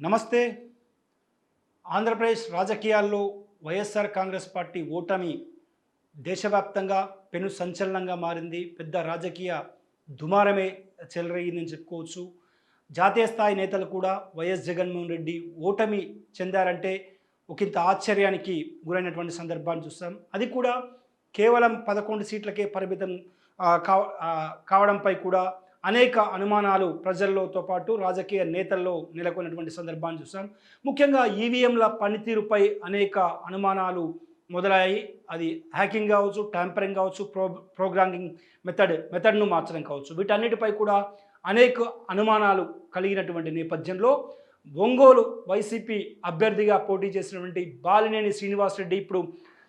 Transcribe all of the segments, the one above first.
నమస్తే. ఆంధ్రప్రదేశ్ రాజకీయాల్లో వైఎస్ఆర్ కాంగ్రెస్ పార్టీ ఓటమి దేశవ్యాప్తంగా పెను సంచలనంగా మారింది. పెద్ద రాజకీయ దుమారమే చెలరేగిందని చెప్పుకోవచ్చు. జాతీయ స్థాయి నేతలు కూడా వైఎస్ జగన్మోహన్ రెడ్డి ఓటమి చెందారంటే ఒకంత ఆశ్చర్యానికి గురైనటువంటి సందర్భాన్ని చూస్తాం. అది కూడా కేవలం పదకొండు సీట్లకే పరిమితం కావ- కావడంపై కూడా అనేక అనుమానాలు ప్రజల్లోతో పాటు రాజకీయ నేతల్లో నెలకొన్నటువంటి సందర్భాన్ని చూసాం. ముఖ్యంగా ఈవీఎంల పనితీరుపై అనేక అనుమానాలు మొదలయ్యాయి. అది హ్యాకింగ్ కావచ్చు ట్యాంపరింగ్ కావచ్చు ప్రో ప్రోగ్రామింగ్ మెథడ్ మెథడ్ను మార్చడం కావచ్చు. వీటన్నిటిపై కూడా అనేక అనుమానాలు కలిగినటువంటి నేపథ్యంలో ఒంగోలు వైసీపీ అభ్యర్థిగా పోటీ చేసినటువంటి బాలినేని శ్రీనివాసరెడ్డి ఇప్పుడు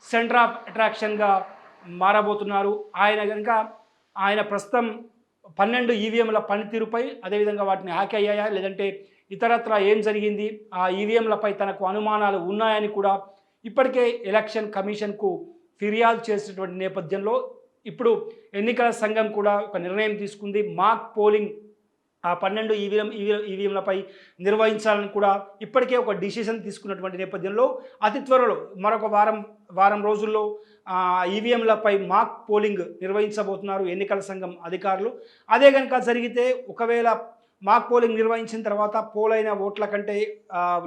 సెంటర్ ఆఫ్ అట్రాక్షన్గా మారబోతున్నారు. ఆయన కనుక ఆయన ప్రస్తుతం పన్నెండు ఈవీఎంల పనితీరుపై అదేవిధంగా వాటిని హ్యాక్ అయ్యాయా? లేదంటే ఇతరత్ర ఏం జరిగింది? ఆ ఈవీఎంలపై తనకు అనుమానాలు ఉన్నాయని కూడా ఇప్పటికే ఎలక్షన్ కమిషన్కు ఫిర్యాదు చేసినటువంటి నేపథ్యంలో ఇప్పుడు ఎన్నికల సంఘం కూడా ఒక నిర్ణయం తీసుకుంది. మాక్ పోలింగ్ ఆ పన్నెండు ఈవీఎం ఈవీఎంలపై నిర్వహించాలని కూడా ఇప్పటికే ఒక డిసిషన్ తీసుకున్నటువంటి నేపథ్యంలో అతి త్వరలో మరొక వారం వారం రోజుల్లో ఈవీఎంలపై మాక్ పోలింగ్ నిర్వహించబోతున్నారు ఎన్నికల సంఘం అధికారులు. అదే కనుక జరిగితే ఒకవేళ మాక్ పోలింగ్ నిర్వహించిన తర్వాత పోలైన ఓట్ల కంటే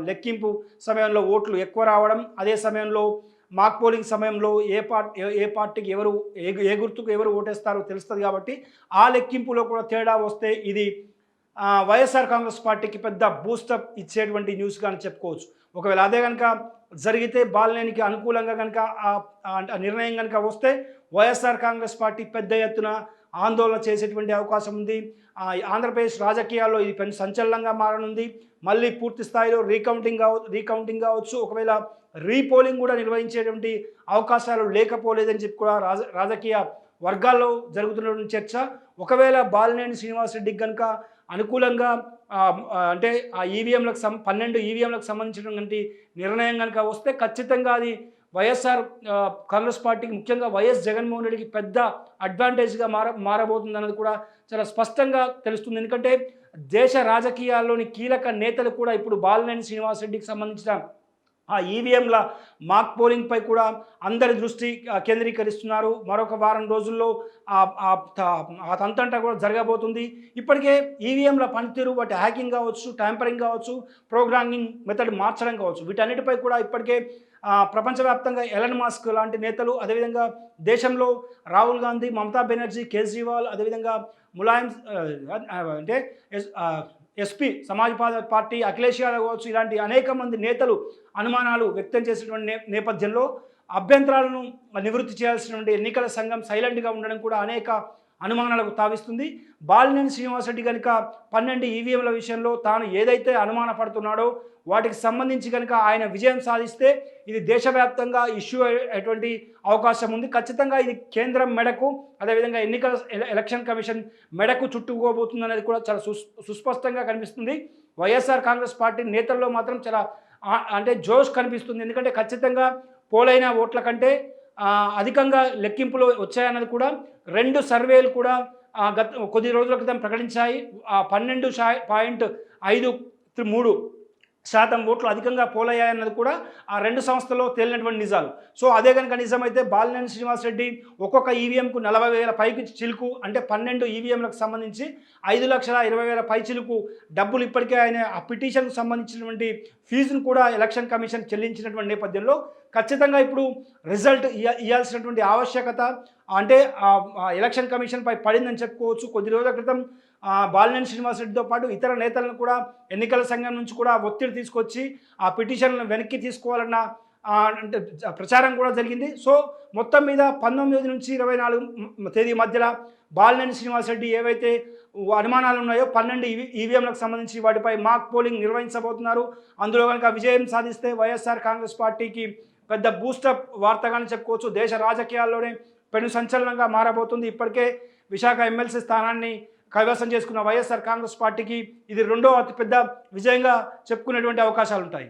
లెక్కింపు సమయంలో ఓట్లు ఎక్కువ రావడం అదే సమయంలో మాక్ పోలింగ్ సమయంలో ఏ పార్టీ ఏ పార్టీకి ఎవరు ఏ గుర్తుకు ఎవరు ఓటేస్తారో తెలుస్తుంది కాబట్టి ఆ లెక్కింపులో కూడా తేడా వస్తే ఇది వైఎస్ఆర్ కాంగ్రెస్ పార్టీకి పెద్ద బూస్టప్ ఇచ్చేటువంటి న్యూస్ కానీ చెప్పుకోవచ్చు. ఒకవేళ అదే కనుక జరిగితే బాలినేనికి అనుకూలంగా కనుక ఆ- నిర్ణయం కనుక వస్తే వైఎస్ఆర్ కాంగ్రెస్ పార్టీ పెద్ద ఎత్తున ఆందోళన చేసేటువంటి అవకాశం ఉంది. ఆంధ్రప్రదేశ్ రాజకీయాల్లో ఇది పెద్ద సంచలనంగా మారనుంది. మళ్ళీ పూర్తి స్థాయిలో రీకౌంటింగ్ కావ రీకౌంటింగ్ కావచ్చు. ఒకవేళ రీపోలింగ్ కూడా నిర్వహించేటువంటి అవకాశాలు లేకపోలేదని చెప్పి కూడా రాజ రాజకీయ వర్గాల్లో జరుగుతున్నటువంటి చర్చ. ఒకవేళ బాలినేని శ్రీనివాసరెడ్డికి కనుక అనుకూలంగా అంటే ఆ ఈవీఎంలకు సం పన్నెండు ఈవీఎంలకు సంబంధించినటువంటి నిర్ణయం కనుక వస్తే ఖచ్చితంగా అది వైఎస్ఆర్ కాంగ్రెస్ పార్టీకి ముఖ్యంగా వైఎస్ జగన్మోహన్ రెడ్డికి పెద్ద అడ్వాంటేజ్గా మార మారబోతుంది అన్నది కూడా చాలా స్పష్టంగా తెలుస్తుంది. ఎందుకంటే దేశ రాజకీయాల్లోని కీలక నేతలు కూడా ఇప్పుడు బాలినేని శ్రీనివాసరెడ్డికి సంబంధించిన ఆ ఈవీఎంల మాక్ పోలింగ్పై కూడా అందరి దృష్టి కేంద్రీకరిస్తున్నారు. మరొక వారం రోజుల్లో ఆ ఆ కూడా జరగబోతుంది. ఇప్పటికే ఈవీఎంల పనితీరు వాటి హ్యాకింగ్ కావచ్చు ట్యాంపరింగ్ కావచ్చు ప్రోగ్రామింగ్ మెథడ్ మార్చడం కావచ్చు వీటన్నిటిపై కూడా ఇప్పటికే ప్రపంచవ్యాప్తంగా ఎలన్ మాస్క్ లాంటి నేతలు అదేవిధంగా దేశంలో రాహుల్ గాంధీ మమతా బెనర్జీ కేజ్రీవాల్ అదేవిధంగా ములాయం అంటే ఎస్పీ సమాజ్వాదీ పార్టీ అఖిలేష్ యాదవ్ కావచ్చు ఇలాంటి అనేక మంది నేతలు అనుమానాలు వ్యక్తం చేసినటువంటి నే నేపథ్యంలో అభ్యంతరాలను నివృత్తి చేయాల్సినటువంటి ఎన్నికల సంఘం సైలెంట్గా ఉండడం కూడా అనేక అనుమానాలకు తావిస్తుంది. బాలినేని శ్రీనివాసరెడ్డి కనుక పన్నెండు ఈవీఎంల విషయంలో తాను ఏదైతే అనుమానపడుతున్నాడో వాటికి సంబంధించి కనుక ఆయన విజయం సాధిస్తే ఇది దేశవ్యాప్తంగా ఇష్యూ అయ్యేటువంటి అవకాశం ఉంది. ఖచ్చితంగా ఇది కేంద్రం మెడకు అదేవిధంగా ఎన్నికల ఎల- ఎలక్షన్ కమిషన్ మెడకు చుట్టుకోబోతుంది అనేది కూడా చాలా సుస్ సుస్పష్టంగా కనిపిస్తుంది. వైఎస్ఆర్ కాంగ్రెస్ పార్టీ నేతల్లో మాత్రం చాలా అంటే జోష్ కనిపిస్తుంది. ఎందుకంటే ఖచ్చితంగా పోలైన ఓట్ల కంటే అధికంగా లెక్కింపులు వచ్చాయన్నది కూడా రెండు సర్వేలు కూడా గత కొద్ది రోజుల క్రితం ప్రకటించాయి. పన్నెండు పాయింట్ ఐదు మూడు శాతం ఓట్లు అధికంగా పోలయ్యాయన్నది కూడా ఆ రెండు సంస్థల్లో తేలినటువంటి నిజాలు. సో అదే కనుక నిజమైతే బాలినేని శ్రీనివాసరెడ్డి ఒక్కొక్క ఈవీఎంకు నలభై వేల పైకి చిలుకు అంటే పన్నెండు ఈవీఎంలకు సంబంధించి ఐదు లక్షల ఇరవై వేల పై చిలుకు డబ్బులు ఇప్పటికే ఆయన ఆ పిటిషన్కు సంబంధించినటువంటి ఫీజును కూడా ఎలక్షన్ కమిషన్ చెల్లించినటువంటి నేపథ్యంలో ఖచ్చితంగా ఇప్పుడు రిజల్ట్ ఇవ్వాల్సినటువంటి ఆవశ్యకత అంటే ఎలక్షన్ కమిషన్ ఎలక్షన్ కమిషన్పై పడిందని చెప్పుకోవచ్చు. కొద్ది రోజుల క్రితం బాలినేని శ్రీనివాసరెడ్డితో పాటు ఇతర నేతలను కూడా ఎన్నికల సంఘం నుంచి కూడా ఒత్తిడి తీసుకొచ్చి ఆ పిటిషన్లను వెనక్కి తీసుకోవాలన్న అంటే ప్రచారం కూడా జరిగింది. సో మొత్తం మీద పంతొమ్మిది నుంచి ఇరవై నాలుగు తేదీ మధ్యలో బాలినేని శ్రీనివాసరెడ్డి ఏవైతే అనుమానాలు ఉన్నాయో పన్నెండు ఈవీఎంలకు సంబంధించి వాటిపై మాక్ పోలింగ్ నిర్వహించబోతున్నారు. అందులో కనుక విజయం సాధిస్తే వైఎస్ఆర్ కాంగ్రెస్ పార్టీకి పెద్ద బూస్టప్ వార్తగానే చెప్పుకోవచ్చు. దేశ రాజకీయాల్లోనే పెను సంచలనంగా మారబోతుంది. ఇప్పటికే విశాఖ ఎమ్మెల్సీ స్థానాన్ని కైవసం చేసుకున్న వైఎస్ఆర్ కాంగ్రెస్ పార్టీకి ఇది రెండో అతిపెద్ద విజయంగా చెప్పుకునేటువంటి అవకాశాలు ఉంటాయి